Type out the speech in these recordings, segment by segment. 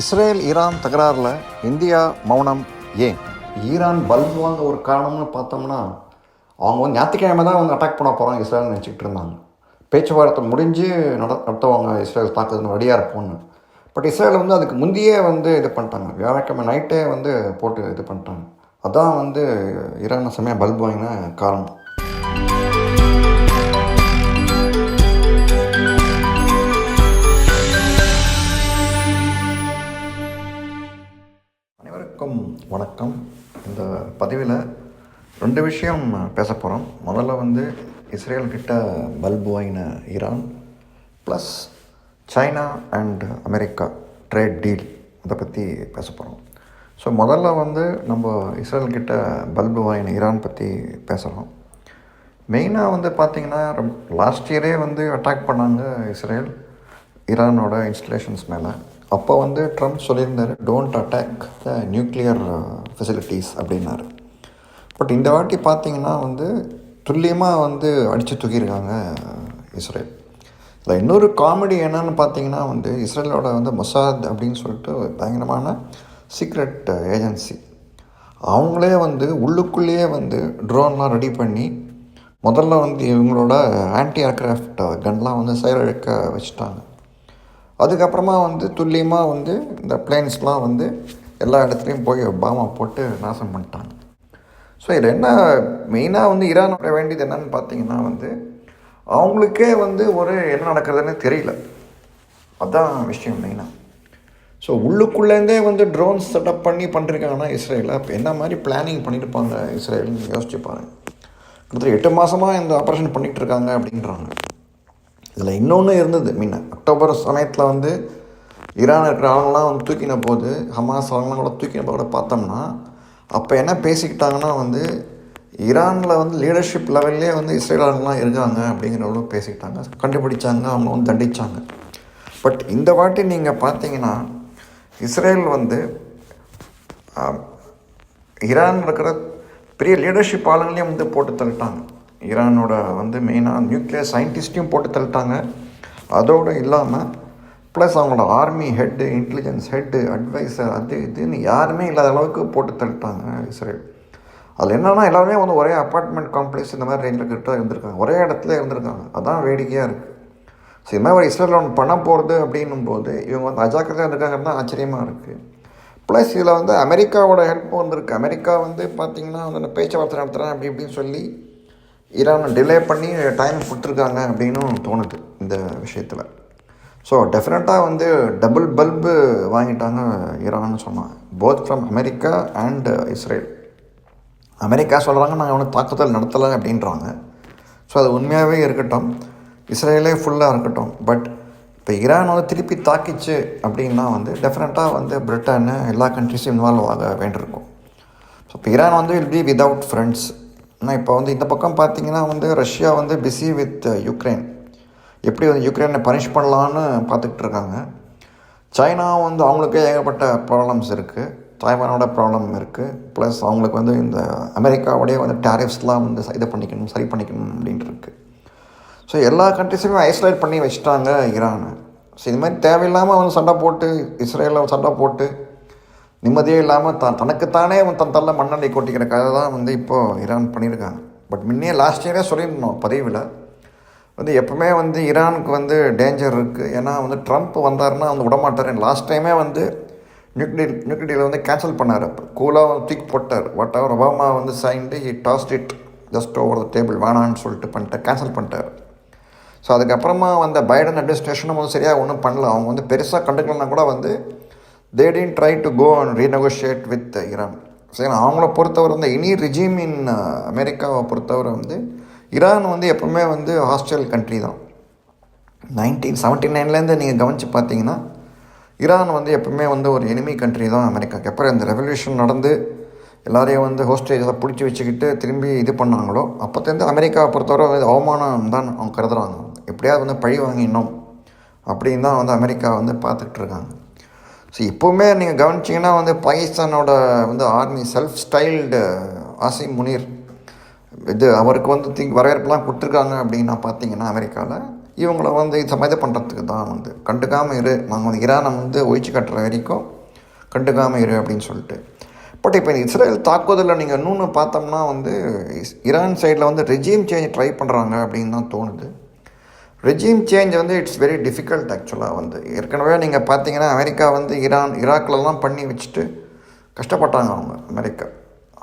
Israel Iran தகராறில் India மௌனம் ஏன்? ஈரான் பல்பு வாங்க ஒரு காரணம்னு பார்த்தோம்னா அவங்க வந்து ஞாயிற்றுக்கிழமை தான் வந்து அட்டாக் பண்ண போகிறாங்க இஸ்ரேல் நினச்சிக்கிட்டு இருந்தாங்க. பேச்சுவார்த்தை முடிஞ்சு நட நடத்துவாங்க இஸ்ரேல் தாக்குதுன்னு ரெடியாக இருப்போம்னு பட் இஸ்ரேல் வந்து அதுக்கு முந்தையே வந்து இது பண்ணிட்டாங்க. வியாழக்கிழமை நைட்டே வந்து போட்டு இது பண்ணிட்டாங்க. அதான் வந்து ஈரான் சமயம் பல்பு வாங்கின காரணம். வணக்கம். இந்த பதிவில் ரெண்டு விஷயம் பேச போகிறோம் முதல்ல வந்து இஸ்ரேல் கிட்ட பல்பு வாங்கின Iran plus China and America trade deal அதை பற்றி பேச போகிறோம் ஸோ முதல்ல வந்து நம்ம இஸ்ரேல் கிட்ட பல்பு வாங்கின ஈரான் பற்றி பேசுகிறோம் மெயினாக வந்து பார்த்திங்கன்னா லாஸ்ட் இயரே வந்து அட்டாக் பண்ணாங்க இஸ்ரேல் ஈரானோட இன்ஸ்டலேஷன்ஸ் மேலே. அப்போ வந்து ட்ரம்ப் சொல்லியிருந்தார் don't attack the nuclear facilities அப்படின்னாரு. பட் இந்த வாட்டி பார்த்தீங்கன்னா வந்து துல்லியமாக வந்து அடித்து தூக்கியிருக்காங்க இஸ்ரேல். இதில் இன்னொரு காமெடி என்னன்னு பார்த்தீங்கன்னா வந்து இஸ்ரேலோட வந்து மொசாத் அப்படின்னு சொல்லிட்டு பயங்கரமான சீக்ரெட் ஏஜென்சி uh, அவங்களே வந்து உள்ளுக்குள்ளேயே வந்து ட்ரோன்லாம் ரெடி பண்ணி முதல்ல வந்து இவங்களோட ஆன்டி ஏர்க்ராஃப்ட் கன்லாம் வந்து செயலிழக்க வச்சுட்டாங்க. அதுக்கப்புறமா வந்து துல்லியமாக வந்து இந்த பிளேன்ஸ்லாம் வந்து எல்லா இடத்துலையும் போய் பாமா போட்டு நாசம் பண்ணிட்டாங்க. ஸோ இதில் என்ன மெயினாக வந்து ஈரானோட வேண்டியது என்னன்னு பார்த்தீங்கன்னா வந்து அவங்களுக்கே வந்து ஒரு என்ன நடக்கிறதுன்னு தெரியல. அதான் விஷயம் மெயினாக ஸோ உள்ளுக்குள்ளேருந்தே வந்து ட்ரோன்ஸ் செட்டப் பண்ணி பண்ணிருக்காங்கன்னா இஸ்ரேலில் அப்போ என்ன மாதிரி பிளானிங் பண்ணியிருப்பாங்க இஸ்ரேல்னு யோசிச்சு பாருங்க. கிட்டத்தட்ட எட்டு மாதமாக இந்த ஆப்ரேஷன் பண்ணிகிட்டு இருக்காங்க அப்படின்றாங்க. இதில் இன்னொன்று இருந்தது. முன்ன அக்டோபர் சமயத்தில் வந்து ஈரான் இருக்கிற ஆளுங்களாம் வந்து தூக்கின போது ஹமாஸ் அவங்களாம் கூட தூக்கின போது பார்த்தோம்னா அப்போ என்ன பேசிக்கிட்டாங்கன்னா வந்து ஈரானில் வந்து லீடர்ஷிப் லெவல்லே வந்து இஸ்ரேல் இருக்காங்க அப்படிங்கிற அளவு பேசிக்கிட்டாங்க. கண்டுபிடிச்சாங்க அவங்க வந்து தண்டித்தாங்க பட் இந்த வாட்டி நீங்கள் பார்த்தீங்கன்னா இஸ்ரேல் வந்து ஈரான் இருக்கிற பெரிய லீடர்ஷிப் ஆளுங்களையும் வந்து போட்டு தள்ளிட்டாங்க. ஈரானோட வந்து மெயினாக நியூக்ளியர் சயின்டிஸ்ட்டையும் போட்டு தள்ளிட்டாங்க. அதோடு இல்லாமல் ப்ளஸ் அவங்களோட army head intelligence head adviser அது இதுன்னு யாருமே இல்லாத அளவுக்கு போட்டு தள்ளிட்டாங்க இஸ்ரேல். அதில் என்னென்னா எல்லாருமே வந்து ஒரே அப்பார்ட்மெண்ட் காம்ப்ளெக்ஸ் இந்த மாதிரி ரேஞ்சில் கிட்ட இருந்திருக்காங்க. ஒரே இடத்துல இருந்திருக்காங்க. அதான் வேடிக்கையாக இருக்குது ஸோ இது மாதிரி ஒரு இஸ்ரேலில் ஒன்று பண்ண போகிறது அப்படின்னும் போது இவங்க வந்து அஜாக்கிரதையாக இருக்காங்கன்னு தான் ஆச்சரியமாக இருக்குது ப்ளஸ் இதில் வந்து அமெரிக்காவோட ஹெல்ப்பும் வந்திருக்கு. அமெரிக்கா வந்து பார்த்திங்கன்னா வந்து அந்த பேச்சுவார்த்தை நடத்துகிறேன் அப்படி இப்படின்னு சொல்லி ஈரானை டிலே பண்ணி டைம் கொடுத்துருக்காங்க அப்படின்னும் தோணுது இந்த விஷயத்தில். ஸோ டெஃபினட்டாக வந்து டபுள் பல்பு வாங்கிட்டாங்க ஈரான்னு சொன்னாங்க both from America and Israel America சொல்கிறாங்க நாங்கள் ஒன்றும் தாக்குதல் நடத்தலை அப்படின்றாங்க. ஸோ அது உண்மையாகவே இருக்கட்டும். இஸ்ரேலே ஃபுல்லாக இருக்கட்டும். பட் இப்போ ஈரான் வந்து திருப்பி தாக்கிச்சு அப்படின்னா வந்து டெஃபினட்டாக வந்து பிரிட்டனு எல்லா கண்ட்ரிஸும் இன்வால்வ் ஆக வேண்டியிருக்கும். ஸோ இப்போ ஈரான் வந்து வில் பி விதவுட் ஃப்ரெண்ட்ஸ் ஆனால் இப்போ வந்து இந்த பக்கம் பார்த்தீங்கன்னா வந்து ரஷ்யா வந்து பிஸி வித் யுக்ரைன் எப்படி வந்து யுக்ரைனை பனிஷ் பண்ணலான்னு பார்த்துக்கிட்டு இருக்காங்க. சைனா வந்து அவங்களுக்கே ஏகப்பட்ட ப்ராப்ளம்ஸ் இருக்குது தாய்வானோட ப்ராப்ளம் இருக்குது ப்ளஸ் அவங்களுக்கு வந்து இந்த அமெரிக்காவோடய வந்து டேரிஃப்ஸ்லாம் வந்து இது பண்ணிக்கணும் சரி பண்ணிக்கணும் அப்படின்ட்டு இருக்குது ஸோ எல்லா கண்ட்ரிஸுமே ஐசோலேட் பண்ணி வச்சுட்டாங்க ஈரானை ஸோ இது மாதிரி தேவையில்லாமல் வந்து சண்டை போட்டு இஸ்ரேலில் சண்டை போட்டு நிம்மதியே இல்லாமல் தான் தனக்குத்தானே அவன் தன் தள்ள மண்ணெண்ணை கொட்டிக்கிற கதை தான் வந்து இப்போது ஈரான் பண்ணியிருக்காங்க. பட் முன்னே லாஸ்ட் இயரே சொல்லியிருந்தோம் பதிவில். வந்து எப்பவுமே வந்து ஈரானுக்கு வந்து டேஞ்சர் இருக்குது ஏன்னா வந்து ட்ரம்ப் வந்தாருன்னா வந்து விடமாட்டார். லாஸ்ட் டைமே வந்து நியூக்ளியர் நியூக்ளியரில் வந்து கேன்சல் பண்ணார். அப்போ கூலாக தூக்கி போட்டார். வாட் அவர் ஒபாமா வந்து signed he tossed it just over the table வேணான்னு சொல்லிட்டு பண்ணிட்டார் கேன்சல் பண்ணிட்டார். ஸோ அதுக்கப்புறமா வந்த பைடன் அட்மினிஸ்ட்ரேஷனும் வந்து சரியாக ஒன்றும் பண்ணல. அவங்க வந்து பெருசாக கண்டுக்கலன்னா கூட வந்து they didn't try to go and renegotiate with Iran சரி அவங்கள பொறுத்தவரை வந்து எனி ரிஜிம் இன் அமெரிக்காவை பொறுத்தவரை வந்து ஈரான் வந்து எப்பவுமே வந்து ஹாஸ்டல் கண்ட்ரி தான். நைன்டீன் செவன்ட்டி நைன்லேருந்து நீங்கள் கவனித்து பார்த்தீங்கன்னா ஈரான் வந்து எப்பவுமே வந்து ஒரு எனிமி கண்ட்ரி தான் அமெரிக்காக்கு எப்போ இந்த ரெவல்யூஷன் நடந்து எல்லாரையும் வந்து ஹோஸ்டேஜை பிடிச்சி வச்சுக்கிட்டு திரும்பி இது பண்ணாங்களோ அப்போத்தேருந்து அமெரிக்காவை பொறுத்தவரை வந்து அவமானம் தான் அவங்க கருதுறாங்க. எப்படியாவது வந்து பழி வாங்கினோம் அப்படின்னு தான் வந்து அமெரிக்கா வந்து பார்த்துட்ருக்காங்க ஸோ இப்போவுமே நீங்கள் கவனிச்சிங்கன்னா வந்து பாகிஸ்தானோட வந்து army self styled Asim Munir இது அவருக்கு வந்து திங் வரவேற்பெலாம் கொடுத்துருக்காங்க அப்படின்னா பார்த்தீங்கன்னா அமெரிக்காவில் இவங்கள வந்து இது பண்ணுறதுக்கு தான் வந்து கண்டுக்காமல் இரு நாங்கள் வந்து ஈரானை வந்து ஒழிச்சு கட்டுற வரைக்கும் கண்டுக்காமல் இரு அப்படின்னு சொல்லிட்டு. பட் இப்போ இந்த இஸ்ரேல் தாக்குதலில் நீங்கள் இன்னொன்று பார்த்தோம்னா வந்து இஸ்- ஈரான் சைடில் வந்து ரெஜிம் சேஞ்ச் ட்ரை பண்ணுறாங்க அப்படின்னு தான் தோணுது. ரெஜிம் சேஞ்ச் வந்து இட்ஸ் வெரி டிஃபிகல்ட் ஆக்சுவலாக வந்து. ஏற்கனவே நீங்கள் பார்த்தீங்கன்னா அமெரிக்கா வந்து ஈரான் ஈராக்லலாம் பண்ணி வச்சுட்டு கஷ்டப்பட்டாங்க அவங்க அமெரிக்கா.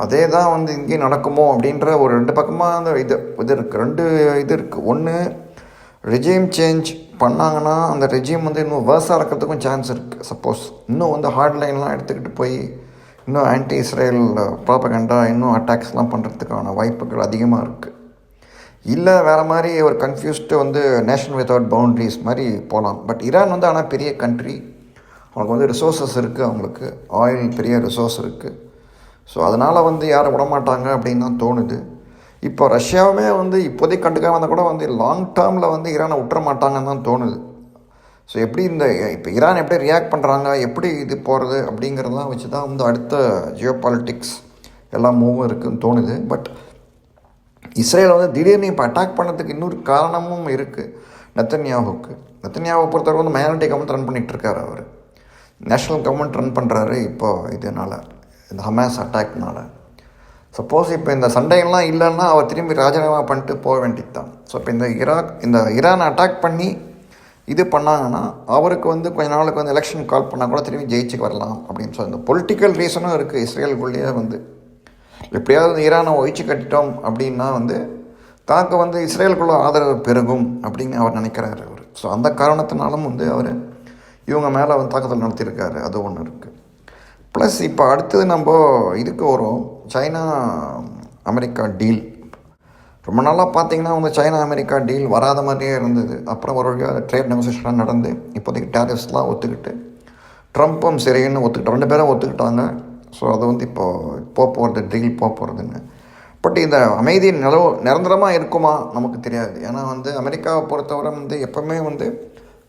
அதே தான் வந்து இங்கேயும் நடக்குமோ அப்படின்ற ஒரு ரெண்டு பக்கமாக அந்த இது இது இருக்குது ரெண்டு இது இருக்குது ஒன்று ரெஜிம் சேஞ்ச் பண்ணாங்கன்னா அந்த ரெஜிம் வந்து இன்னும் வேர்ஸாக இருக்கிறதுக்கும் சான்ஸ் இருக்குது சப்போஸ் இன்னும் வந்து ஹார்ட் லைன்லாம் எடுத்துக்கிட்டு போய் இன்னும் ஆன்டி இஸ்ரேல் ப்ராப்பகண்டா இன்னும் அட்டாக்ஸ்லாம் பண்ணுறதுக்கான வாய்ப்புகள் அதிகமாக இருக்குது இல்லை வேறு மாதிரி ஒரு கன்ஃபியூஸ்டு வந்து நேஷன் வித்தவுட் பவுண்ட்ரிஸ் மாதிரி போகலாம் பட் ஈரான் வந்து ஆனால் பெரிய கண்ட்ரி அவங்களுக்கு வந்து ரிசோர்ஸஸ் இருக்குது அவங்களுக்கு ஆயில் பெரிய ரிசோர்ஸ் இருக்குது ஸோ அதனால் வந்து யாரும் விடமாட்டாங்க அப்படின்னு தான் தோணுது. இப்போ ரஷ்யாவுமே வந்து இப்போதைக்கு கண்டுக்காம இருந்தால் கூட வந்து லாங் டேர்மில் வந்து ஈரானை விட்டுற மாட்டாங்கன்னு தான் தோணுது. ஸோ எப்படி இந்த இப்போ ஈரான் எப்படி ரியாக்ட் பண்ணுறாங்க எப்படி இது போகிறது அப்படிங்கிறதெல்லாம் வச்சு தான் வந்து அடுத்த ஜியோ பாலிட்டிக்ஸ் எல்லா மூவும் இருக்குதுன்னு தோணுது. பட் இஸ்ரேல் வந்து திடீர்னு இப்போ அட்டாக் பண்ணதுக்கு இன்னொரு காரணமும் இருக்குது நத்தன்யாவுக்கு நத்தன்யாவை பொறுத்தவரை வந்து மைனாரிட்டி கவர்மெண்ட் ரன் பண்ணிகிட்ருக்காரு அவர். நேஷ்னல் கவர்மெண்ட் ரன் பண்ணுறாரு இப்போது இதனால் இந்த ஹமாஸ் அட்டாக்னால சப்போஸ் இப்போ இந்த சண்டையெல்லாம் இல்லைன்னா அவர் திரும்பி ராஜினாமா பண்ணிட்டு போக வேண்டியது தான் ஸோ இப்போ இந்த ஈராக் இந்த ஈரானை அட்டாக் பண்ணி இது பண்ணாங்கன்னா அவருக்கு வந்து கொஞ்ச நாளுக்கு வந்து எலெக்ஷன் கால் பண்ணால் கூட திரும்பி ஜெயிச்சுக்கு வரலாம் அப்படின்னு சொல்லி இந்த பொலிட்டிக்கல் ரீசனும் இருக்குது இஸ்ரேலுக்குள்ளேயே வந்து எப்படியாவது ஈரானை ஒழிச்சு கட்டிட்டோம் அப்படின்னா வந்து தாக்க வந்து இஸ்ரேலுக்குள்ள ஆதரவு பெருகும் அப்படின்னு அவர் நினைக்கிறாரு அவர். ஸோ அந்த காரணத்தினாலும் வந்து அவர் இவங்க மேலே வந்து தாக்குதல் நடத்தியிருக்காரு. அது ஒன்று இருக்குது ப்ளஸ் இப்போ அடுத்தது நம்ம இதுக்கு வரும். China America deal. ரொம்ப நாளாக பார்த்தீங்கன்னா வந்து சைனா அமெரிக்கா டீல் வராத மாதிரியே இருந்தது. அப்புறம் ஒரு வழியாக ட்ரேட் நெகோசியேஷன் நடந்து இப்போதைக்கு டேரிஃப்ஸ்லாம் ஒத்துக்கிட்டு ட்ரம்ப்பும் சரின்னு ஒத்துக்கிட்டு ரெண்டு பேரும் ஒத்துக்கிட்டாங்க. ஸோ அது வந்து இப்போது போக போகிறது டீல் போக போகிறதுன்னு பட் இந்த அமைதி நிலவு நிரந்தரமாக இருக்குமா? நமக்கு தெரியாது. ஏன்னா வந்து அமெரிக்காவை பொறுத்தவரை வந்து எப்போவுமே வந்து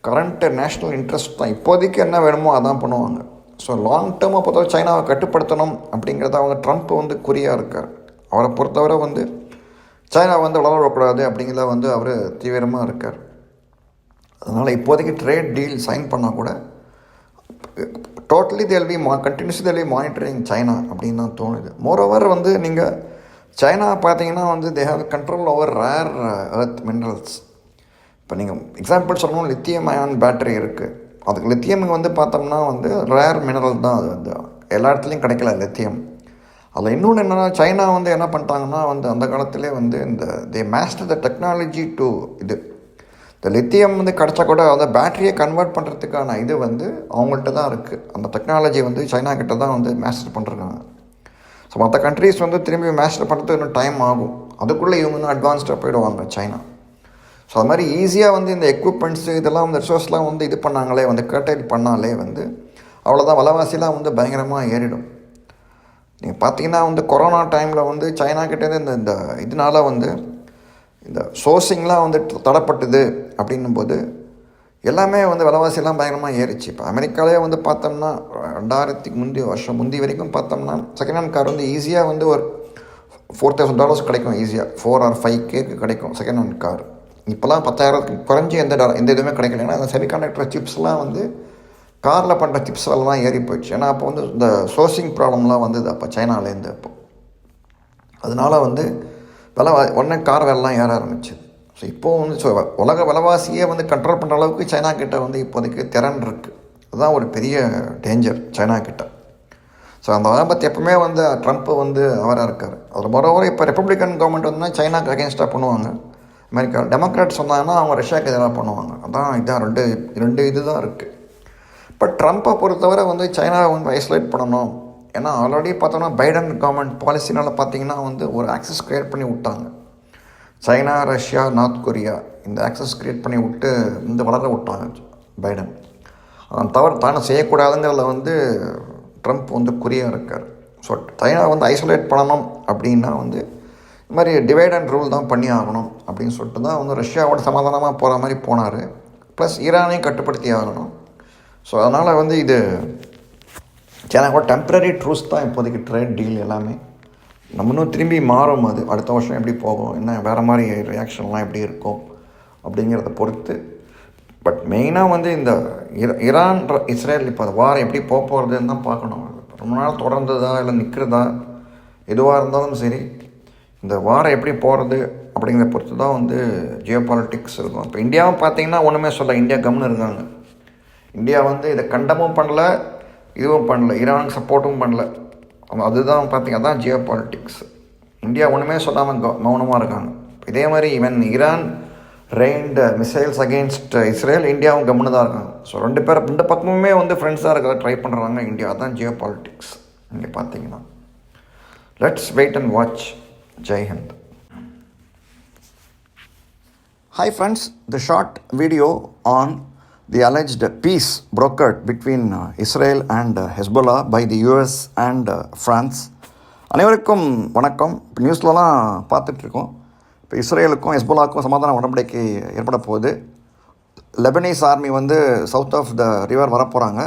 கரண்ட்டு நேஷ்னல் இன்ட்ரெஸ்ட் தான். இப்போதைக்கு என்ன வேணுமோ அதான் பண்ணுவாங்க. ஸோ லாங் டேர்மாக பொறுத்தவரை சைனாவை கட்டுப்படுத்தணும் அப்படிங்கிறத அவங்க ட்ரம்ப் வந்து குறியாக இருக்கார். அவரை பொறுத்தவரை வந்து சைனா வந்து வளர விடக்கூடாது அப்படிங்கிறத வந்து அவர் தீவிரமாக இருக்கார். அதனால் இப்போதைக்கு ட்ரேட் டீல் சைன் பண்ணால் கூட டோட்டலி தேல் பி மா continuous they'll be monitoring China அப்படின்னு தான் தோணுது. மோரோவர் வந்து நீங்கள் சைனா பார்த்தீங்கன்னா வந்து they have control over rare earth minerals இப்போ நீங்கள் எக்ஸாம்பிள் சொல்லணும் லித்தியம் அயான் பேட்டரி இருக்குது அதுக்கு லித்தியமுக்கு வந்து பார்த்தோம்னா வந்து ரேர் மினரல் தான் அது வந்து. எல்லா இடத்துலையும் கிடைக்கல லித்தியம் அதில் இன்னொன்று என்னென்னா சைனா வந்து என்ன பண்ணிட்டாங்கன்னா வந்து அந்த காலத்திலே வந்து இந்த தே மேஸ்டர் த டெக்னாலஜி டு இது இந்த லித்தியம் வந்து கிடச்சா கூட அந்த பேட்டரியை கன்வெர்ட் பண்ணுறதுக்கான இது வந்து அவங்கள்ட்ட தான் இருக்குது அந்த டெக்னாலஜி வந்து சைனா கிட்ட தான் வந்து மேஸ்டர் பண்ணுறாங்க ஸோ மற்ற கண்ட்ரீஸ் வந்து திரும்பி மேஸ்டர் பண்ணுறதுக்கு இன்னும் டைம் ஆகும். அதுக்குள்ளே இவங்க இன்னும் அட்வான்ஸ்டாக போயிடுவாங்க சைனா. ஸோ அது மாதிரி ஈஸியாக வந்து இந்த எக்யூப்மெண்ட்ஸு இதெல்லாம் வந்து ரிசோர்ஸ்லாம் வந்து இது பண்ணாங்களே வந்து கர்டைல் பண்ணாலே வந்து அவ்வளோதான் விலைவாசிலாம் வந்து பயங்கரமாக ஏறிடும். நீங்கள் பார்த்தீங்கன்னா வந்து கொரோனா டைமில் வந்து சைனா கிட்டேருந்து இந்த இந்த இதனால் வந்து இந்த சோர்சிங்லாம் வந்து தடப்பட்டது. அப்படின்னும் போது எல்லாமே வந்து விலைவாசியெல்லாம் பயங்கரமாக ஏறிச்சு. இப்போ அமெரிக்காலே வந்து பார்த்தோம்னா ரெண்டாயிரத்துக்கு முந்தைய வருஷம் முந்தி வரைக்கும் பார்த்தோம்னா செகண்ட் ஹேண்ட் கார் வந்து ஈஸியாக வந்து ஒரு ஃபோர் தௌசண்ட் டாலர்ஸ் கிடைக்கும் ஈஸியாக ஃபோர் ஆர் ஃபைவ் கேக்கு கிடைக்கும் செகண்ட் ஹேண்ட் கார் இப்போலாம் பத்தாயிரத்துக்கு குறைஞ்சி எந்த டாலர் எந்த இதுவுமே கிடைக்கல. ஏன்னா அந்த செமிகாண்டக்டர் சிப்ஸ்லாம் வந்து காரில் பண்ணுற சிப்ஸ் எல்லாம் ஏறி போயிடுச்சு. ஏன்னா அப்போ வந்து இந்த சோர்சிங் ப்ராப்ளம்லாம் வந்தது அப்போ சைனாலேருந்து அப்போ. அதனால வந்து விலை உடனே கார் விலைலாம் ஏற ஆரம்பிச்சது. ஸோ இப்போது வந்து ஸோ உலக விலைவாசியே வந்து கண்ட்ரோல் பண்ணுற அளவுக்கு சைனா கிட்ட வந்து இப்போதைக்கு திறன் இருக்குது அதுதான் ஒரு பெரிய டேஞ்சர் சைனா கிட்ட. ஸோ அந்த ஆபத்து எப்பவுமே வந்து ட்ரம்ப் வந்து அவராக இருக்கார். அதில் மொரோவர் இப்போ ரிப்பப்ளிகன் கவர்மெண்ட் வந்து சைனாக்கு அகேன்ஸ்டாக பண்ணுவாங்க. அமெரிக்கா டெமோக்ராட் சொன்னாங்கன்னா அவங்க ரஷ்யாவுக்கு எதிராக பண்ணுவாங்க. அதான் இதான் ரெண்டு ரெண்டு இது தான் இருக்குது பட் ட்ரம்ப்பை பொறுத்தவரை வந்து சைனாவை வந்து ஐசோலேட் பண்ணணும். ஏன்னா ஆல்ரெடி பார்த்தோன்னா பைடன் கவர்மெண்ட் பாலிசினால் பார்த்தீங்கன்னா வந்து ஒரு ஆக்சஸ் க்ரியேட் பண்ணி விட்டாங்க. சைனா ரஷ்யா நார்த் கொரியா இந்த ஆக்சஸ் க்ரியேட் பண்ணி விட்டு இந்த வளர விட்டாங்க பைடன். அவன் தவறு தானே செய்யக்கூடாதுங்கிறதுல வந்து ட்ரம்ப் வந்து குறியாக இருக்கார். ஸோ சைனா வந்து ஐசோலேட் பண்ணணும் அப்படின்னா வந்து இது மாதிரி டிவைட் அண்ட் ரூல் தான் பண்ணி ஆகணும் அப்படின்னு சொல்லிட்டு தான் வந்து ரஷ்யாவோட சமாதானமாக போகிற மாதிரி போனார். ப்ளஸ் ஈரானையும் கட்டுப்படுத்தி ஆகணும். ஸோ அதனால் வந்து இது சைனாவோட டெம்பரரி ட்ரூஸ் தான் இப்போதைக்கு ட்ரேட் டீல் எல்லாமே. நம்ம இன்னும் திரும்பி மாறும் அது. அடுத்த வருஷம் எப்படி போகும்? என்ன வேறு மாதிரி ரியாக்ஷன்லாம் எப்படி இருக்கும்? அப்படிங்கிறத பொறுத்து. பட் மெயினாக வந்து இந்த இர ஈரான் இஸ்ரேல் இப்போ அது வாரம் எப்படி போக போகிறதுன்னு தான் பார்க்கணும். ரொம்ப நாள் தொடர்ந்ததா இல்லை நிற்கிறதா எதுவாக இருந்தாலும் சரி இந்த வாரம் எப்படி போகிறது அப்படிங்கிறத பொறுத்து தான் வந்து ஜியோ பாலிட்டிக்ஸ் இருக்கும். இப்போ இந்தியாவும் பார்த்தீங்கன்னா ஒன்றுமே சொல்ல இந்தியா கம்னு இருக்காங்க. இந்தியா வந்து இதை கண்டமும் பண்ணல இதுவும் பண்ணல ஈரானுக்கு சப்போர்ட்டும் பண்ணல. அதுதான் பார்த்திங்க அதான் ஜியோ பாலிட்டிக்ஸ் இந்தியா ஒன்றுமே சொல்லாமல் மௌனமாக இருக்காங்க. இதே மாதிரி even Iran rained missiles against Israel இந்தியாவும் கம்முன்னு தான் இருக்காங்க. ஸோ ரெண்டு பேரும் ரெண்டு பக்கமுமே வந்து ஃப்ரெண்ட்ஸாக இருக்கிற ட்ரை பண்ணுறாங்க இந்தியா தான் ஜியோ பாலிட்டிக்ஸ் இங்கே பார்த்தீங்கன்னா. லெட்ஸ் வெயிட் அண்ட் வாட்ச் ஜெய்ஹிந்த் hi friends the short video on the alleged peace brokered between uh, Israel and uh, Hezbollah by the US and uh, France. அனைவருக்கும் வணக்கம். இப்போ நியூஸ்லலாம் பார்த்துட்ருக்கோம். இப்போ இஸ்ரேலுக்கும் ஹெஸ்போலாவுக்கும் சமாதான உடன்படிக்கை ஏற்பட போகுது. லெபனீஸ் ஆர்மி வந்து சவுத் ஆஃப் த ரிவர் வரப்போகிறாங்க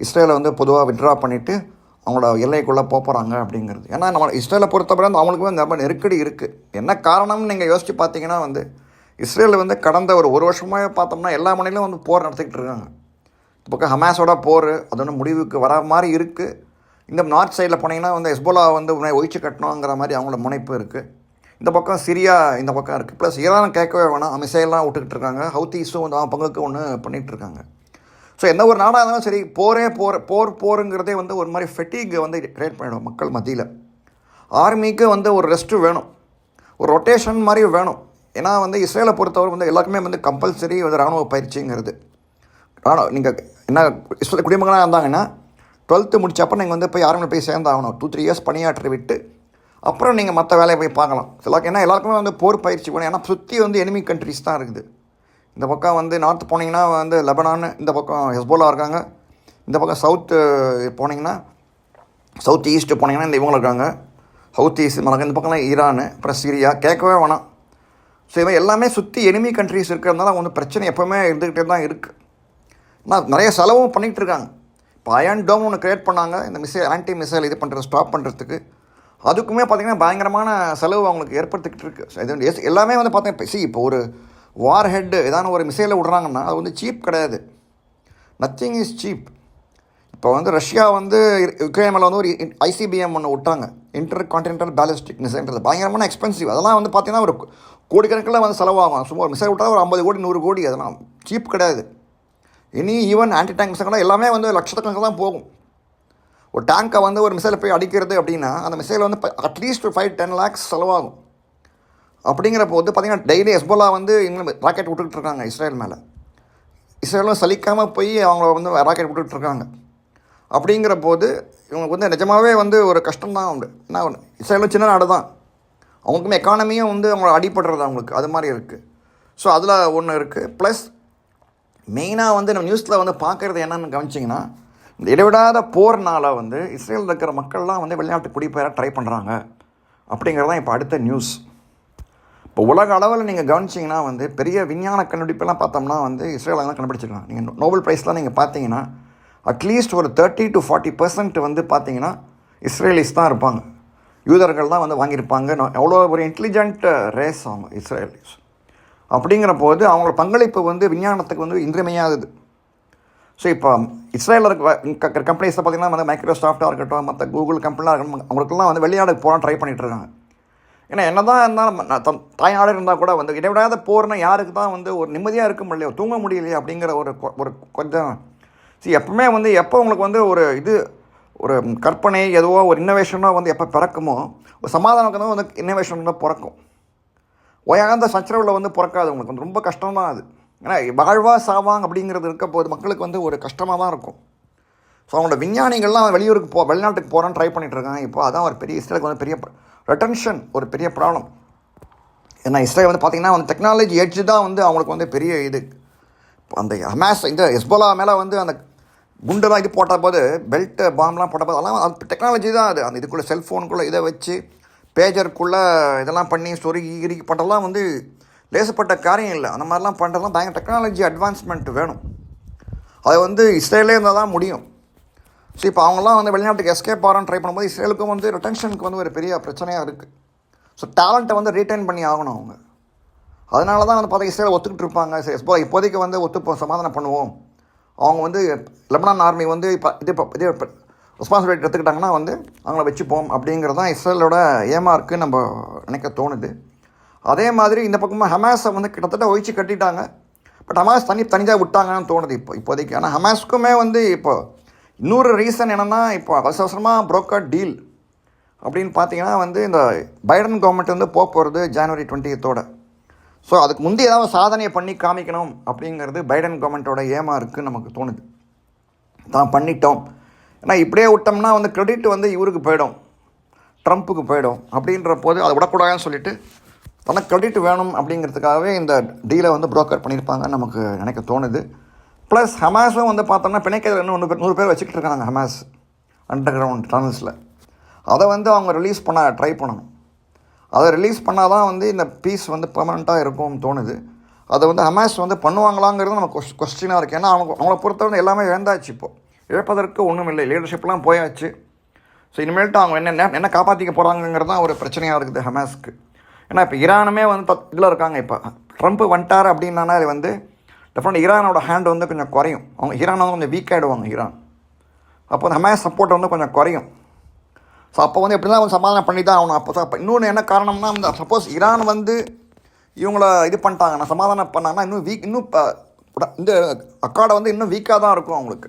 இஸ்ரேலை வந்து பொதுவாக விட்ரா பண்ணிவிட்டு அவங்களோட எல்லைக்குள்ளே போக போகிறாங்க அப்படிங்கிறது. ஏன்னா நம்ம இஸ்ரேலை பொறுத்தவரை வந்து அவங்களுக்கு வந்து ரொம்ப நெருக்கடி இருக்குது என்ன காரணம்னு நீங்கள் யோசித்து பார்த்தீங்கன்னா வந்து இஸ்ரேலில் வந்து கடந்த ஒரு ஒரு வருஷமாக பார்த்தோம்னா எல்லா மணிலும் வந்து போர் நடத்திக்கிட்டு இருக்காங்க. இந்த பக்கம் ஹமாஸோட போர் அது ஒன்று முடிவுக்கு வர மாதிரி இருக்குது இந்த நார்த் சைடில் போனீங்கன்னா வந்து ஹெஸ்போலா வந்து உடனே ஒழிச்சு கட்டணுங்கிற மாதிரி அவங்களோட முனைப்பு இருக்குது இந்த பக்கம் சிரியா இந்த பக்கம் இருக்குது ப்ளஸ் ஈரான் கேட்கவே வேணாம். மிசைல்லாம் விட்டுக்கிட்டு இருக்காங்க. ஹவுத்தீஸும் வந்து அவன் பங்குக்கு ஒன்று பண்ணிகிட்டு இருக்காங்க. ஸோ எந்த ஒரு நாடாக இருந்தாலும் சரி போரே போர் போர் போருங்கிறதே வந்து ஒரு மாதிரி ஃபெட்டிக் வந்து க்ரியேட் பண்ணிடும் மக்கள் மத்தியில். ஆர்மிக்கு வந்து ஒரு ரெஸ்ட்டு வேணும். ஒரு ரொட்டேஷன் மாதிரி வேணும். ஏன்னா வந்து இஸ்ரேலை பொறுத்தவரை வந்து எல்லாருக்குமே வந்து கம்பல்சரி வந்து ராணுவ பயிற்சிங்கிறது. ராணுவ நீங்கள் என்ன இஸ்ரேல் குடிமகனாக இருந்தாங்கன்னா டுவெல்த்து முடிச்சப்போ நீங்கள் வந்து போய் ஆர்மியில் போய் சேர்ந்தாகணும். டூ த்ரீ இயர்ஸ் பணியாற்றி விட்டு அப்புறம் நீங்கள் மற்ற வேலையை போய் பார்க்கலாம். சிலருக்கு ஏன்னா எல்லாருக்குமே வந்து போர் பயிற்சி வேணும். ஏன்னா சுற்றி வந்து எனிமி கண்ட்ரிஸ் தான் இருக்குது. இந்த பக்கம் வந்து நார்த் போனீங்கன்னா வந்து லெபனான் இந்த பக்கம் ஹெஸ்போலா இருக்காங்க. இந்த பக்கம் சவுத்து போனீங்கன்னா சவுத் ஈஸ்ட்டு போனீங்கன்னா இந்த இவங்க இருக்காங்க. சவுத் ஈஸ்ட் மறக்க இந்த பக்கம்லாம் ஈரான் அப்புறம் சிரியா கேட்கவே வேணாம். ஸோ இவன் எல்லாமே சுற்றி எனிமி கண்ட்ரிஸ் இருக்கிறதுனால அவங்க வந்து பிரச்சனை எப்போவுமே இருந்துக்கிட்டே தான் இருக்குது ஆனால் நிறைய செலவும் பண்ணிகிட்டு இருக்காங்க. இப்போ அயன் டோம் ஒன்று க்ரியேட் பண்ணாங்க. இந்த மிசைல் ஆன்டி மிசைல் இது பண்ணுறது ஸ்டாப் பண்ணுறதுக்கு அதுக்குமே பார்த்திங்கன்னா பயங்கரமான செலவு அவங்களுக்கு ஏற்படுத்திக்கிட்டு இருக்குது இது வந்து எஸ்- எல்லாமே வந்து பார்த்தீங்கன்னா சி இப்போ ஒரு வார் ஹெட்டு ஏதாவது ஒரு மிசைலை விட்றாங்கன்னா அது வந்து சீப் கிடையாது. நத்திங் இஸ் சீப் இப்போ வந்து ரஷ்யா வந்து யுக்ரைனில் வந்து ஒரு ஐசிபிஎம் ஒன்று விட்டாங்க. இன்டர் கான்டினென்டல் பேலிஸ்டிக் மிசைல்ன்றது பயங்கரமான எக்ஸ்பென்சிவ் அதெல்லாம் வந்து பார்த்தீங்கன்னா ஒரு கோடிக்கணக்கில் வந்து செலவாகும். சும்மா ஒரு மிசைல் விட்டால் ஒரு ஐம்பது கோடி நூறு கோடி அதெல்லாம் சீப் கிடையாது. இனி ஈவன் ஆன்டி டேங்க் மிசைல்லாம் எல்லாமே வந்து லட்சத்துக்கணக்கில் தான் போகும். ஒரு டேங்க்கை வந்து ஒரு மிசைலை போய் அடிக்கிறது அப்படின்னா அந்த மிசைல் வந்து அட்லீஸ்ட் ஃபைவ் டென் லேக்ஸ் செலவாகும். அப்படிங்கிறப்போ வந்து பார்த்திங்கன்னா டெய்லி ஹெஸ்போலா வந்து இன்னும் ராக்கெட் விட்டுக்கிட்டு இருக்காங்க இஸ்ரேல் மேலே. இஸ்ரேலும் சலிக்காமல் போய் அவங்க வந்து ராக்கெட் விட்டுட்டு இருக்காங்க. அப்படிங்கிற போது இவங்களுக்கு வந்து நிஜமாகவே வந்து ஒரு கஷ்டம் தான் உண்டு ஏன்னா இஸ்ரேலும் சின்ன நாடு தான் அவங்களுக்கும் எக்கானமியும் வந்து அவங்கள அடிபடுறது அவங்களுக்கு. அது மாதிரி இருக்குது ஸோ அதில் ஒன்று இருக்குது ப்ளஸ் மெயினாக வந்து நம்ம நியூஸில் வந்து பார்க்குறது என்னென்னு கவனிச்சிங்கன்னா இந்த இடைவிடாத போர்னால் வந்து இஸ்ரேலில் இருக்கிற மக்கள்லாம் வந்து வெளிநாட்டு குடிப்பெயர ட்ரை பண்ணுறாங்க அப்படிங்கிறது தான் இப்போ அடுத்த நியூஸ் இப்போ உலக அளவில் நீங்கள் கவனிச்சிங்கன்னா வந்து பெரிய விஞ்ஞான கண்டுபிடிப்பெல்லாம் பார்த்தோம்னா வந்து இஸ்ரேலில் தான் கண்டுபிடிச்சிருக்காங்க. நீங்கள் நோபல் ப்ரைஸ்லாம் நீங்கள் பார்த்தீங்கன்னா அட்லீஸ்ட் ஒரு தேர்ட்டி டு ஃபார்ட்டி பர்சன்ட் வந்து பார்த்தீங்கன்னா இஸ்ரேலிஸ் தான் இருப்பாங்க. யூதர்கள் தான் வந்து வாங்கியிருப்பாங்க. எவ்வளோ ஒரு இன்டெலிஜென்ட் ரேஸ் uh, அவங்க இஸ்ரேலிஸ் அப்படிங்கிற போது அவங்களோட பங்களிப்பு வந்து விஞ்ஞானத்துக்கு வந்து இன்றியமையாகுது ஸோ இப்போ இஸ்ரேலில் இருக்க கம்பெனிஸை பார்த்தீங்கன்னா வந்து மைக்ரோசாஃப்ட்டாக இருக்கட்டும் மற்ற கூகுள் கம்பெனிலாம் இருக்கட்டும் அவங்களுக்குலாம் வந்து வெளிநாடு போகலாம் ட்ரை பண்ணிட்டு இருக்காங்க. ஏன்னா என்ன தான் இருந்தாலும் நம்ம நான் தம்- இருந்தால் கூட வந்து இடைவிடாத போர்னா யாருக்கு தான் வந்து ஒரு நிம்மதியாக இருக்க முடியலையோ தூங்க முடியலையே அப்படிங்கிற ஒரு கொ- ஒரு கொஞ்சம் சரி எப்பவுமே வந்து எப்போ உங்களுக்கு வந்து ஒரு இது ஒரு கற்பனை எதுவோ ஒரு இன்னோவேஷனோ வந்து எப்போ பிறக்குமோ ஒரு சமாதானம் தான் வந்து இன்னோவேஷன் தான் பிறக்கும். ஓயாந்த சச்சரவில் வந்து பிறக்காது உங்களுக்கு. வந்து ரொம்ப கஷ்டம் தான் அது. ஏன்னா வாழ்வா சாவாங் அப்படிங்கிறது இருக்க போது மக்களுக்கு வந்து ஒரு கஷ்டமாக தான் இருக்கும். ஸோ அவங்களோட விஞ்ஞானிகள்லாம் வெளியூருக்கு போ வெளிநாட்டுக்கு போகிறான்னு ட்ரை பண்ணிட்டு இருக்காங்க இப்போ அதான் ஒரு பெரிய இஸ்ரேலுக்கு வந்து பெரிய ரெட்டன்ஷன் ஒரு பெரிய ப்ராப்ளம் ஏன்னா இஸ்ரேல் வந்து பார்த்திங்கன்னா வந்து டெக்னாலஜி எட்ஜ் தான் வந்து அவங்களுக்கு வந்து பெரிய இது. இப்போ அந்த ஹமாஸ் இந்த ஹெஸ்போலா மேலே வந்து அந்த குண்டெல்லாம் இது போட்ட போது பெல்ட்டு பாம்லாம் போட்ட போது அதெல்லாம் அது டெக்னாலஜி தான் அது. அந்த இதுக்குள்ளே செல்ஃபோனுக்குள்ளே இதை வச்சு பேஜருக்குள்ளே இதெல்லாம் பண்ணி சொருகி இறுக்கி போட்டெல்லாம் வந்து லேசப்பட்ட காரியம் இல்லை. அந்த மாதிரிலாம் பண்ணுறதுலாம் பயங்கர டெக்னாலஜி அட்வான்ஸ்மெண்ட் வேணும். அது வந்து இஸ்ரேலே இருந்தால் தான் முடியும். ஸோ இப்போ அவங்களாம் வந்து வெளிநாட்டுக்கு எஸ்கேப் ஆகிறான்னு ட்ரை பண்ணும்போது இஸ்ரேலுக்கும் வந்து ரிட்டன்ஷனுக்கு வந்து ஒரு பெரிய பிரச்சனையாக இருக்குது ஸோ டேலண்ட்டை வந்து ரீட்டைன் பண்ணி ஆகணும் அவங்க. அதனால தான் வந்து பார்த்தா இஸ்ரேல் ஒத்துக்கிட்டு இருப்பாங்க. சரி இப்போ இப்போதைக்கு வந்து ஒத்துப்போம் சமாதானம் பண்ணுவோம். அவங்க வந்து லெபனான் ஆர்மி வந்து இப்போ இது இப்போ இது ரெஸ்பான்சிபிலிட்டி எடுத்துக்கிட்டாங்கன்னா வந்து அவங்கள வச்சுப்போம் அப்படிங்கிறது தான் இஸ்ரேலோட ஏமாருக்கு நம்ம நினைக்க தோணுது. அதே மாதிரி இந்த பக்கமாக ஹமாஸை வந்து கிட்டத்தட்ட ஒழிச்சு கட்டிட்டாங்க. பட் ஹமாஸ் தனி தனியாக விட்டாங்கன்னு தோணுது இப்போ இப்போதைக்கு. ஆனால் ஹமாஸ்க்குமே வந்து இப்போ இன்னொரு ரீசன் என்னென்னா இப்போ அவசர அவசரமாக புரோக்கர் டீல் அப்படின்னு பார்த்தீங்கன்னா வந்து இந்த பைடன் கவர்மெண்ட் வந்து போக போகிறது ஜான்வரி டுவெண்ட்டியத்தோட ஸோ அதுக்கு முந்தைய ஏதாவது சாதனையை பண்ணி காமிக்கணும் அப்படிங்கிறது பைடன் கவர்மெண்ட்டோட ஏமா இருக்குன்னு நமக்கு தோணுது. தான் பண்ணிட்டோம். ஏன்னா இப்படியே விட்டோம்னா வந்து கிரெடிட் வந்து இவருக்கு போயிடும். ட்ரம்ப்புக்கு போயிடும். அப்படின்ற போது அதை விடக்கூடாதுன்னு சொல்லிட்டு தனக்கு கிரெடிட் வேணும் அப்படிங்கிறதுக்காகவே இந்த டீலை வந்து புரோக்கர் பண்ணியிருப்பாங்கன்னு நமக்கு நினைக்க தோணுது. ப்ளஸ் ஹமாஸும் வந்து பார்த்தோம்னா பிணைக்கிறதுல இன்னும் நூறு பேர் நூறு பேர் வச்சுக்கிட்டு இருக்காங்க ஹமாஸ் அண்டர் கிரவுண்ட் டனல்ஸில் அதை வந்து அவங்க ரிலீஸ் பண்ண ட்ரை பண்ணணும். அதை ரிலீஸ் பண்ணால் தான் வந்து இந்த பீஸ் வந்து பெர்மனண்ட்டாக இருக்கும்னு தோணுது. அதை வந்து ஹமாஸ் வந்து பண்ணுவாங்களாங்கிறது நம்ம கொஸ் கொஸ்டினாக இருக்குது ஏன்னா அவங்க அவங்கள பொறுத்தவரை எல்லாமே இழந்தாச்சு இப்போது இழப்பதற்கு ஒன்றும் இல்லை. லீடர்ஷிப்லாம் போயாச்சு. ஸோ இனிமேல்ட்டு அவங்க என்ன என்ன- காப்பாற்றிக்க போகிறாங்கங்கிறது தான் ஒரு பிரச்சனையாக இருக்குது ஹமாஸ்க்கு ஏன்னா இப்போ ஈரானுமே வந்து பத் இதில் இருக்காங்க. இப்போ ட்ரம்ப் வந்துட்டார் அப்படின்னா அது வந்து டெஃபினட் ஈரானோட ஹேண்ட் வந்து கொஞ்சம் குறையும். அவங்க ஈரான் வந்து கொஞ்சம் வீக் ஆகிடுவாங்க ஈரான். அப்போ அந்த ஹமாஸ் சப்போர்ட் வந்து கொஞ்சம் குறையும். ஸோ அப்போ வந்து எப்படி தான் சமாதானம் பண்ணி தான் ஆகணும். அப்போ அப்போ இன்னொன்று என்ன காரணம்னா இந்த சப்போஸ் ஈரான் வந்து இவங்கள இது பண்ணிட்டாங்கன்னா சமாதானம் பண்ணாங்கன்னா இன்னும் வீக் இன்னும் இப்போ இந்த அக்காடை வந்து இன்னும் வீக்காக தான் இருக்கும் அவங்களுக்கு.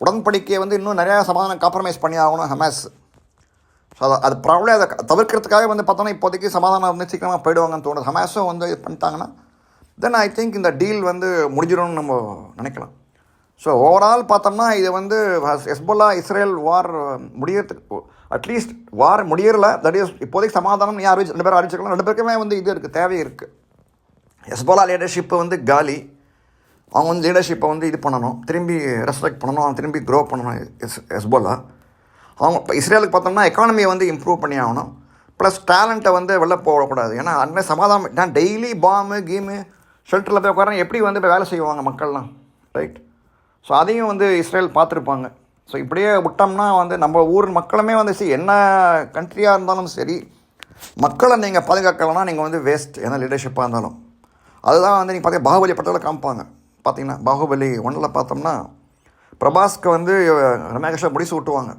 உடன்படிக்கையை வந்து இன்னும் நிறையா சமாதானம் காம்ப்ரமைஸ் பண்ணி ஆகணும் ஹமாஸ் ஸோ அதை அது ப்ராப்ளம் அதை தவிர்க்கிறதுக்காக வந்து பார்த்தோன்னா இப்போதைக்கு சமாதானம் வந்து சீக்கிரமாக போயிடுவாங்கன்னு தோணுது. ஹமாஸும் வந்து இது பண்ணிட்டாங்கன்னா தென் ஐ திங்க் இந்த டீல் வந்து முடிஞ்சிடும்னு நம்ம நினைக்கலாம். ஸோ ஓவரால் பார்த்தோம்னா இது வந்து எஸ்போலா இஸ்ரேல் வார் முடியறதுக்கு அட்லீஸ்ட் வார் முடியறல. தட் இஸ் இப்போதைக்கு சமாதானம் யார் அறிவிச்சு ரெண்டு பேரும் அறிவிச்சிக்கலாம். ரெண்டு பேருக்குமே வந்து இது இருக்குது தேவை இருக்குது எஸ்போலா லீடர்ஷிப்பு வந்து காலி. அவங்க வந்து லீடர்ஷிப்பை வந்து இது பண்ணணும். திரும்பி ரெஸ்பெக்ட் பண்ணணும். அவங்க திரும்பி க்ரோ பண்ணணும். எஸ் எஸ்போலா அவங்க இப்போ இஸ்ரேலுக்கு பார்த்தோம்னா எக்கானமியை வந்து இம்ப்ரூவ் பண்ணி ஆகணும். ப்ளஸ் டேலண்ட்டை வந்து வெளில போகக்கூடாது. ஏன்னா அங்கே சமாதானம். நான் டெய்லி பாம்பு கீமு ஷெல்டரில் போய் உட்காரன் எப்படி வந்து இப்போ வேலை செய்வாங்க மக்கள்லாம்? ரைட் ஸோ அதையும் வந்து இஸ்ரேல் பார்த்துருப்பாங்க. ஸோ இப்படியே விட்டோம்னா வந்து நம்ம ஊர் மக்களுமே வந்து சரி என்ன கண்ட்ரியாக இருந்தாலும் சரி மக்களை நீங்கள் பாதுகாக்கலைன்னா நீங்கள் வந்து வேஸ்ட் என்ன லீடர்ஷிப்பாக இருந்தாலும். அதுதான் வந்து நீங்கள் பார்த்தீங்க பாகுபலி படத்தில் காமிப்பாங்க. பார்த்தீங்கன்னா பாகுபலி ஒன்றில் பார்த்தோம்னா பிரபாஸ்க்கு வந்து ரமேஷை முடிச்சு விட்டுவாங்க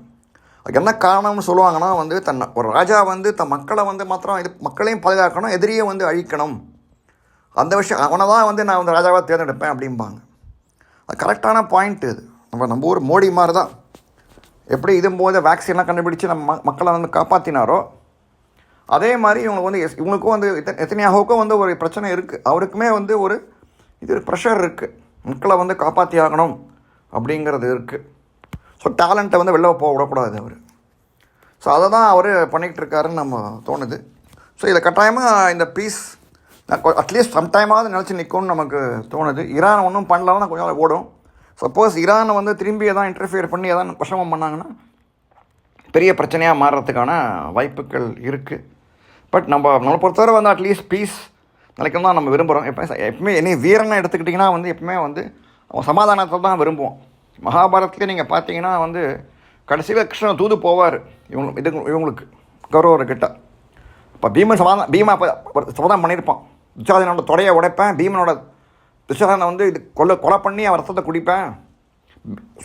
அதுக்கு என்ன காரணம்னு சொல்லுவாங்கன்னா வந்து தன் ஒரு ராஜா வந்து தன் மக்களை வந்து மாத்திரம் இது மக்களையும் பாதுகாக்கணும் எதிரியை வந்து அழிக்கணும். அந்த விஷயம் அவனை தான் வந்து நான் வந்து ராஜாவாக தேர்ந்தெடுப்பேன் அப்படிம்பாங்க. அது கரெக்டான பாயிண்ட் இது. நம்ம நம்ம ஊர் மோடி மாதிரி தான் எப்படி இதும் போது வேக்சின்லாம் கண்டுபிடிச்சு நம்ம மக்களை வந்து காப்பாற்றினாரோ அதே மாதிரி இவங்களுக்கு வந்து எஸ் இவங்களுக்கும் வந்து எத்தனையாகவுக்கும் எத்தனையாவுக்கும் வந்து ஒரு பிரச்சனை இருக்குது அவருக்குமே வந்து ஒரு இது ஒரு ப்ரெஷர் இருக்குது மக்களை வந்து காப்பாற்றி ஆகணும் அப்படிங்கிறது இருக்குது ஸோ டேலண்ட்டை வந்து வெளில போக விடக்கூடாது அவர். ஸோ அதை தான் அவர் பண்ணிக்கிட்டு இருக்காருன்னு நம்ம தோணுது. ஸோ இதை கட்டாயமாக இந்த பீஸ் அட்லீஸ்ட் சம்டைமாவது நினச்சி நிற்கும்னு நமக்கு தோணுது. ஈரான் ஒன்றும் பண்ணலாம் கொஞ்சம் நாள் ஓடும். சப்போஸ் ஈரானை வந்து திரும்பி எதாவது இன்டர்ஃபியர் பண்ணி எதாவது பிரசவம் பண்ணாங்கன்னா பெரிய பிரச்சனையாக மாறுறதுக்கான வாய்ப்புகள் இருக்குது பட் நம்ம நம்மளை பொறுத்தவரை வந்து அட்லீஸ்ட் பீஸ் நினைக்கணும் தான் நம்ம விரும்புகிறோம் எப்போ எப்பவுமே இனி வீரனை எடுத்துக்கிட்டிங்கன்னா வந்து எப்பவுமே வந்து அவன் சமாதானத்தை தான் விரும்புவோம் மகாபாரதத்துலேயே நீங்கள் பார்த்தீங்கன்னா வந்து கடைசியில் கிருஷ்ணன் தூது போவார். இவங்க இது இவங்களுக்கு கௌரவர்கிட்ட. இப்போ பீமன் சமாதானம் பீமா இப்போ சமாதானம் பண்ணியிருப்பான் துச்சாதனோட தொடையை உடைப்பேன். பீமனோட துச்சாதனை வந்து இது கொலை கொலை பண்ணி அவன் ரத்தத்தை குடிப்பேன்.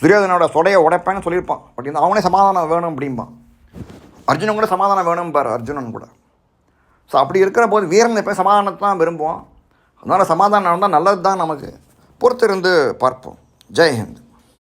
துரியோதனோட சொடையை உடைப்பேன்னு சொல்லியிருப்பான். பட் இந்த அவனே சமாதானம் வேணும் அப்படிம்பான். அர்ஜுனன் கூட சமாதானம் வேணும் பாரு அர்ஜுனன் கூட. ஸோ அப்படி இருக்கிற போது வீரன் எப்போ சமாதானத்தை தான் விரும்புவோம் அதனால் சமாதானம் நடந்தால் நல்லது தான் நமக்கு. பொறுத்திருந்து பார்ப்போம். ஜெய் ஹிந்த்.